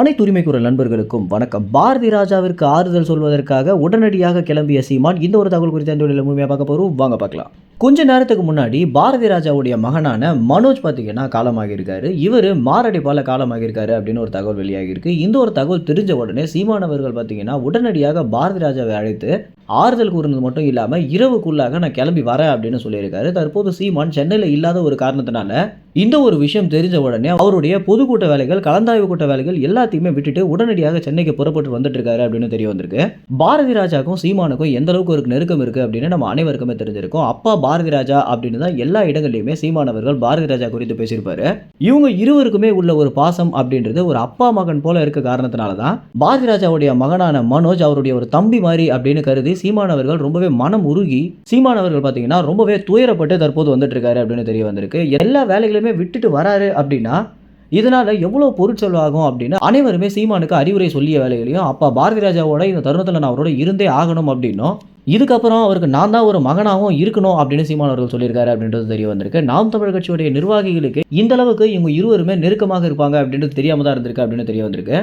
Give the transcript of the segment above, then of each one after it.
அனைத்து உரிமைக்குரல் நண்பர்களுக்கும் வணக்கம். பாரதி ராஜாவிற்கு ஆறுதல் சொல்வதற்காக உடனடியாக கிளம்பிய சீமான் இந்த ஒரு தகவல் குறித்த இந்த முழுமையாக பார்க்க போகிறோம் வாங்க பார்க்கலாம். கொஞ்ச நேரத்துக்கு முன்னாடி பாரதி ராஜாவுடைய மகனான மனோஜ் பார்த்தீங்கன்னா காலமாகியிருக்காரு. இவர் மாரடைப்பால் காலமாகியிருக்காரு அப்படின்னு ஒரு தகவல் வெளியாகியிருக்கு. இந்த ஒரு தகவல் தெரிஞ்ச உடனே சீமானவர்கள் பார்த்தீங்கன்னா உடனடியாக பாரதி ராஜாவை அழைத்து ஆறுதல் கூறினது மட்டும் இல்லாமல் இரவுக்குள்ளாக நான் கிளம்பி வரேன் அப்படின்னு சொல்லியிருக்காரு. தற்போது சீமான் சென்னையில் இல்லாத ஒரு காரணத்தினால இந்த ஒரு விஷயம் தெரிஞ்ச உடனே அவருடைய பொதுக்கூட்ட வேலைகள் கலந்தாய்வு கூட்ட வேலைகள் எல்லாத்தையுமே விட்டுட்டு உடனடியாக சென்னைக்கு புறப்பட்டு வந்துட்டு இருக்காரு அப்படின்னு தெரிய வந்திருக்கு. பாரதி ராஜாக்கும் சீமானுக்கும் எந்த அளவுக்கு ஒரு நெருக்கம் இருக்கு அப்படின்னு நம்ம அனைவருக்குமே தெரிஞ்சிருக்கும். அப்பா பாரதி ராஜா அப்படின்னு தான் எல்லா இடங்கள்லையுமே சீமானவர்கள் பாரதி ராஜா குறித்து பேசியிருப்பாரு. இவங்க இருவருக்குமே உள்ள ஒரு பாசம் அப்படின்றது ஒரு அப்பா மகன் போல இருக்க காரணத்தினால தான் பாரதி ராஜாவுடைய மகனான மனோஜ் அவருடைய ஒரு தம்பி மாதிரி அப்படின்னு கருதி சீமானவர்கள் ரொம்பவே மனம் உருகி சீமானவர்கள் பார்த்தீங்கன்னா ரொம்பவே துயரப்பட்டு தற்போது வந்துட்டு இருக்காரு அப்படின்னு தெரிய வந்திருக்கு. எல்லா வேலைகளையுமே விட்டுட்டு வராரு அப்படின்னா இதனால் எவ்வளோ பொருட்செலவு ஆகும் அப்படின்னு அனைவருமே சீமானுக்கு அறிவுரை சொல்லிய வேலைகளையும் அப்பா பாரதி ராஜாவோட இந்த தருணத்தில் நான் அவரோட இருந்தே ஆகணும் அப்படின்னும் இதுக்கப்புறம் அவருக்கு நான் தான் ஒரு மகனாகவும் இருக்கணும் அப்படின்னு சீமான் அவர்கள் சொல்லியிருக்காரு அப்படின்றது தெரிய வந்திருக்கு. நாம் தமிழ் கட்சியுடைய நிர்வாகிகளுக்கு இந்த அளவுக்கு இவங்க இருவருமே நெருக்கமாக இருப்பாங்க அப்படின்றது தெரியாம தான் இருந்திருக்கு அப்படின்னு தெரிய வந்திருக்கு.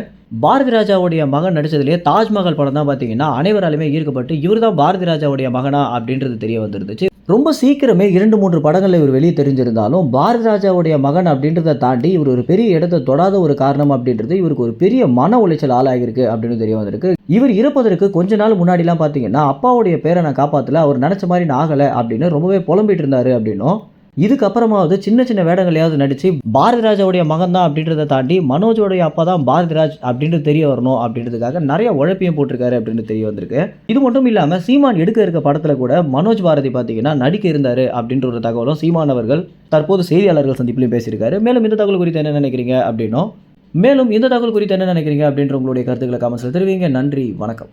பாரதி ராஜாவுடைய மகன் நடிச்சதுலேயே தாஜ்மஹால் படம் தான் பார்த்தீங்கன்னா அனைவராலுமே ஈர்க்கப்பட்டு இவர் தான் பாரதி ராஜாவுடைய மகனா அப்படின்றது தெரிய வந்துருந்துச்சு. ரொம்ப சீக்கிரமே இரண்டு மூன்று படங்களில் இவர் வெளியே தெரிஞ்சிருந்தாலும் பாரதி ராஜாவுடைய மகன் அப்படின்றத தாண்டி இவர் ஒரு பெரிய இடத்தை தொடாத ஒரு காரணம் அப்படின்றது இவருக்கு ஒரு பெரிய மன உளைச்சல் ஆளாகிருக்கு அப்படின்னு தெரிய வந்திருக்கு. இவர் இறப்பதற்கு கொஞ்ச நாள் முன்னாடிலாம் பார்த்தீங்கன்னா அப்பாவுடைய பேரை நான் காப்பாற்றல அவர் நினச்ச மாதிரி நான் ஆகலை அப்படின்னு ரொம்பவே புலம்பிட்டு இருந்தார் அப்படின்னும் இதுக்கப்புறமாவது சின்ன சின்ன வேடங்களையாவது நடித்து பாரதிராஜாவுடைய மகன் தான் அப்படின்றத தாண்டி மனோஜோடைய அப்பா தான் பாரதிராஜ் அப்படின்றது தெரிய வரணும் அப்படின்றதுக்காக நிறைய உழைப்பையும் போட்டிருக்காரு அப்படின்னு தெரிய வந்திருக்கு. இது மட்டும் இல்லாமல் சீமான் எடுக்க இருக்க படத்தில் கூட மனோஜ் பாரதி பார்த்தீங்கன்னா நடிக்க இருந்தார் அப்படின்ற ஒரு தகவலும் சீமான் அவர்கள் தற்போது செய்தியாளர்கள் சந்திப்பிலையும் பேசியிருக்காரு. மேலும் இந்த தகவல் குறித்து என்ன நினைக்கிறீங்க அப்படின்னும் மேலும் இந்த தகவல் குறித்து என்ன நினைக்கிறீங்க அப்படின்ற உங்களுடைய கருத்துக்களை காமெண்ட்ஸில் தெரிவிங்க. நன்றி வணக்கம்.